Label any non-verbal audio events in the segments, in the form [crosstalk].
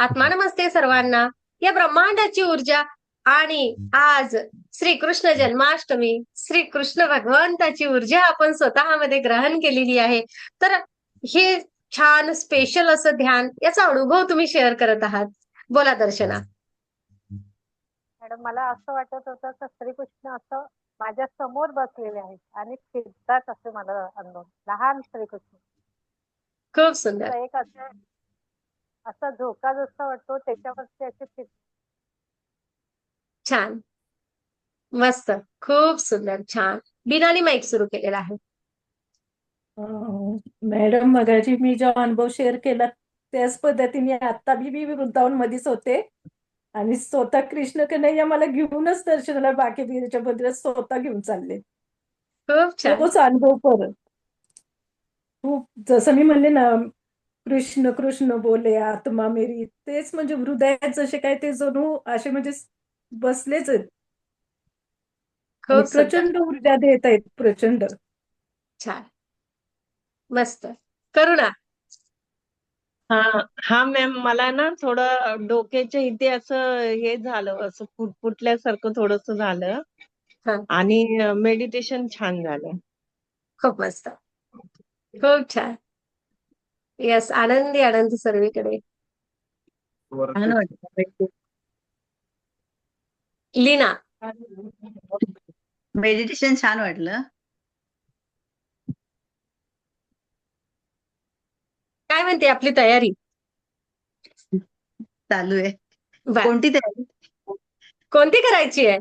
आत्मा नमस्ते सर्वांना. या ब्रह्मांडाची ऊर्जा आणि आज श्रीकृष्ण जन्माष्टमी श्री कृष्ण भगवंताची ऊर्जा आपण स्वतःमध्ये ग्रहण केलेली आहे. तर हे छान स्पेशल असं ध्यान याचा अनुभव तुम्ही शेअर करत आहात. बोला दर्शना. मॅडम मला असं वाटत होतं की श्रीकृष्ण असं माझ्यासमोर बसलेले आहेत आणि फिरतात असं मला अनुभव. लहान श्रीकृष्ण. खूप सुंदर. एक असं असा झोका जसा वाटतो त्याच्यावरती असे छान. मस्त. खूप सुंदर. छान. बिनानी माईक सुरू केलेला आहे. मॅडम मगाशी मी जो अनुभव शेअर केला त्याच पद्धतीने आता बी मी वृंदावन मध्येच होते. आणि स्वतः कृष्ण कन्हैया मला घेऊनच दर्शनाला बाकी त्याच्या मंदिरात स्वतः घेऊन चालले. खूप तोच अनुभव परत. खूप जसं मी म्हणले ना कृष्ण कृष्ण बोले आत्मा मेरी. तेच म्हणजे हृदयात जसे काय ते जणू असे म्हणजे बसलेच आहेत. सुंदर प्रचंड ऊर्जा देत आहेत प्रचंड. छान. मस्त. करुणा. हा हा मॅम मला ना थोडं डोक्याच्या इथे असं हे झालं असं फुटफुटल्यासारखं थोडस झालं. हा. आणि मेडिटेशन छान झालं. खूप मस्त. खूप छान. येस आनंदी आनंद सर्वीकडे. छान लीना. मेडिटेशन छान वाटलं. काय म्हणते आपली तयारी? चालू आहे. बर. कोणती तयारी? कोणती करायची आहे?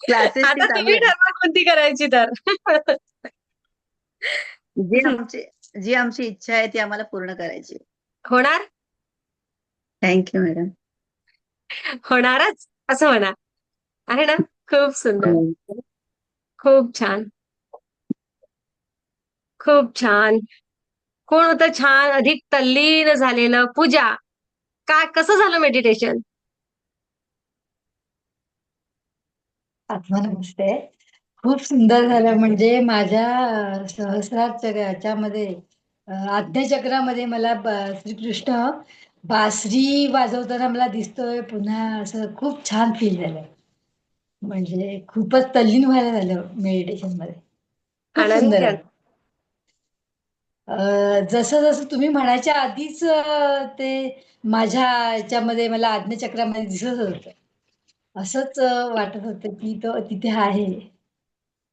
क्लासेसची [laughs] आता चालू तुम्ही आहे. ठरवा कोणती करायची तर. [laughs] जी आमची जी आमची इच्छा आहे ती आम्हाला पूर्ण करायची. होणार? थँक्यू मॅडम होणारच? असं म्हणा. आहे ना? खूप सुंदर. खूप छान. खूप छान. कोण होतं छान? अधिक तल्लीन झालेलं पूजा. काय कसं झालं मेडिटेशन आत्मा नमस्ते खूप सुंदर झालं. म्हणजे माझ्या अं, सहस्रार याच्यामध्ये आज्ञाचक्रामध्ये मला श्रीकृष्ण बासरी वाजवताना मला दिसतोय. पुन्हा असं खूप छान फील झालं म्हणजे खूपच तल्लीन व्हायला झालं मेडिटेशनमध्ये. जसं जसं तुम्ही म्हणायच्या आधीच ते माझ्या याच्यामध्ये मला आज्ञाचक्रामध्ये दिसत होतं. असंच वाटत होतं की तो तिथे आहे.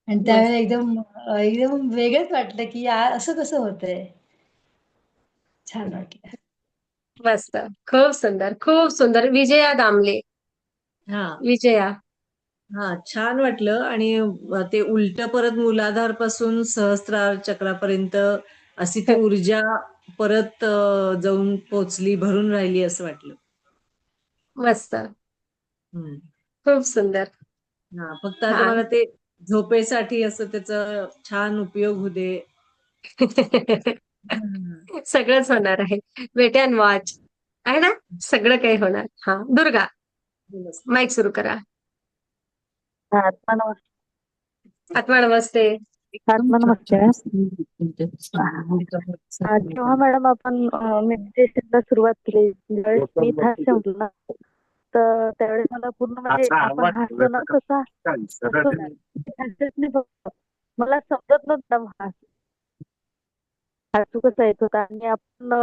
आणि त्यावेळेला एकदम एकदम वेगळंच वाटलं की या असं कसं होतंय? छान वाटलं. मस्त. खूप सुंदर खूप सुंदर. विजया दामले. हा. विजया. हा छान वाटलं. आणि ते उलट परत मूलाधारपासून सहस्त्रार चक्रापर्यंत अशी ती [laughs] ऊर्जा परत जाऊन पोचली भरून राहिली असं वाटलं. मस्त. खूप सुंदर. हा फक्त आता. मला ते झोपेसाठी असं त्याचा छान उपयोग होऊ दे. [laughs] सगळंच होणार आहे. Wait and watch. आहे ना? सगळं काही होणार. हा. दुर्गा माईक सुरू करा. आत्मा नमस्ते जेव्हा मॅडम आपण मेडिटेशनला सुरुवात केली. मी ना तर त्यावेळेस मला पूर्ण म्हणजे आपण हसलो ना नाही मला समजत नव्हता हसू कसा येत होता? आणि आपण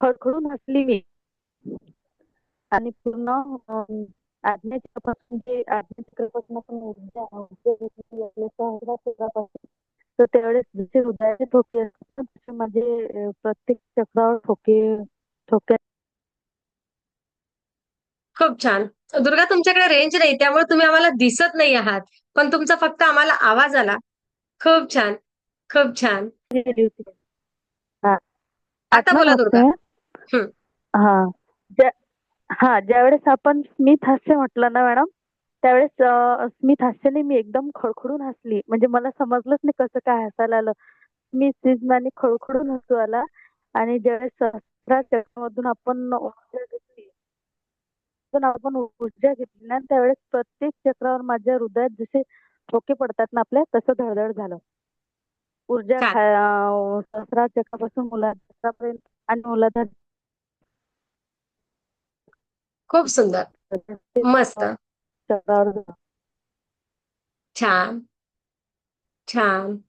खडखडून हसली मी. आणि पूर्ण अं, आज्ञाचक्रापासून जे आज्ञाचक्रापासून आपण ऊर्जा तर त्यावेळेस जसे हृदयाचे ठोके असतात तसे माझे प्रत्येक चक्रावर ठोके ठोके खूप छान. दुर्गा तुमच्याकडे रेंज नाही त्यामुळे तुम्ही आम्हाला दिसत नाही आहात. पण तुमचा फक्त आम्हाला आवाज आला. खूप छान. खूप छान. हा. आता बोला दुर्गा. हा. हा. ज्यावेळेस आपण स्मित हास्य म्हटलं ना मॅडम त्यावेळेस स्मित हास्याने मी एकदम खडखडून हसली. म्हणजे मला समजलंच नाही कसं काय हसायला आलं. मी सिजमाने खडखडून हसू आला. आणि ज्यावेळेस चक्रामधून आपण आपण ऊर्जा घेतली ना त्यावेळेस प्रत्येक चक्रावर माझ्या हृदयात जसे ठोके पडतात ना आपल्या तसं धडधड झालं. ऊर्जा सहस्रार चक्रापासून मुलांपर्यंत आणि मूलाधार खूप सुंदर. मस्त. चक्रावर. छान. छान.